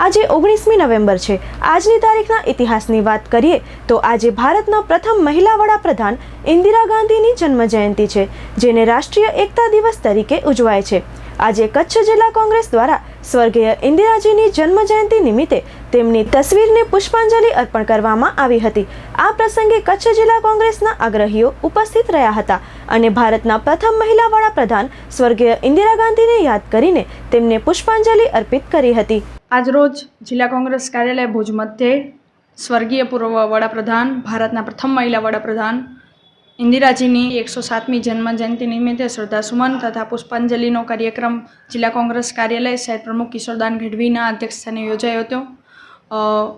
આજે ઓગણીસમી નવેમ્બર છે. આજની તારીખના ઇતિહાસની વાત કરીએ તો આજે ભારતના પ્રથમ મહિલા વડાપ્રધાન ઇન્દિરા ગાંધીની જન્મજયંતિ છે, જેને રાષ્ટ્રીય એકતા દિવસ તરીકે ઉજવાય છે. આજે કચ્છ જિલ્લા કોંગ્રેસ દ્વારા સ્વર્ગીય ઇન્દિરાજીની જન્મજયંતિ નિમિત્તે તેમની તસવીરને પુષ્પાંજલિ અર્પણ કરવામાં આવી હતી. આ પ્રસંગે કચ્છ જિલ્લા કોંગ્રેસના આગ્રહીઓ ઉપસ્થિત રહ્યા હતા અને ભારતના પ્રથમ મહિલા વડાપ્રધાન સ્વર્ગીય ઇન્દિરા ગાંધીને યાદ કરીને તેમને પુષ્પાંજલિ અર્પિત કરી હતી. આજરોજ જિલ્લા કોંગ્રેસ કાર્યાલય ભુજ મધ્યે સ્વર્ગીય પૂર્વ વડાપ્રધાન, ભારતના પ્રથમ મહિલા વડાપ્રધાન ઇન્દિરાજીની એકસો સાતમી જન્મજયંતિ નિમિત્તે શ્રદ્ધાસુમન તથા પુષ્પાંજલિનો કાર્યક્રમ જિલ્લા કોંગ્રેસ કાર્યાલય શહેર પ્રમુખ કિશોરદાન ગઢવીના અધ્યક્ષસ્થાને યોજાયો હતો.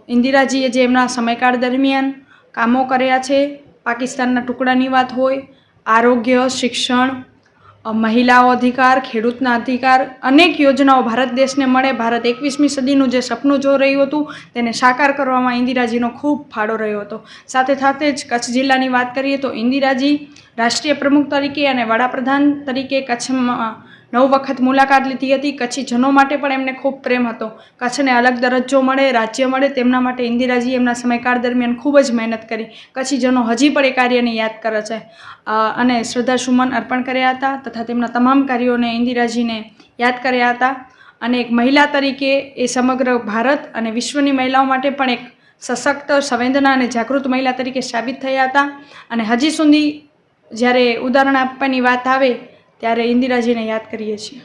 ઇન્દિરાજીએ જે એમના સમયકાળ દરમિયાન કામો કર્યા છે, પાકિસ્તાનના ટુકડાની વાત હોય, આરોગ્ય, શિક્ષણ મહિલાઓ અધિકાર, ખેડૂતના અધિકાર, અનેક યોજનાઓ ભારત દેશને મળે. ભારત એકવીસમી સદીનું જે સપનું જો રહ્યું હતું, તેને સાકાર કરવામાં ઇન્દિરાજીનો ખૂબ ફાળો રહ્યો હતો. સાથે સાથે જ કચ્છ જિલ્લાની વાત કરીએ તો ઇન્દિરાજી રાષ્ટ્રીય પ્રમુખ તરીકે અને વડાપ્રધાન તરીકે કચ્છમાં નવ વખત મુલાકાત લીધી હતી. કચ્છી જનો માટે પણ એમને ખૂબ પ્રેમ હતો. કચ્છને અલગ દરજ્જો મળે, રાજ્ય મળે, તેમના માટે ઇન્દિરાજી એમના સમયકાળ દરમિયાન ખૂબ જ મહેનત કરી. કચ્છી જનો હજી પણ એ કાર્યને યાદ કરે છે. અને શ્રદ્ધાસુમન અર્પણ કર્યા હતા તથા તેમના તમામ કાર્યોને ઇન્દિરાજીને યાદ કર્યા હતા. અને એક મહિલા તરીકે એ સમગ્ર ભારત અને વિશ્વની મહિલાઓ માટે પણ એક સશક્ત, સંવેદના અને જાગૃત મહિલા તરીકે સાબિત થયા હતા. અને હજી સુધી જ્યારે ઉદાહરણ આપવાની વાત આવે ત્યારે ઇન્દિરાજીને યાદ કરીએ છીએ.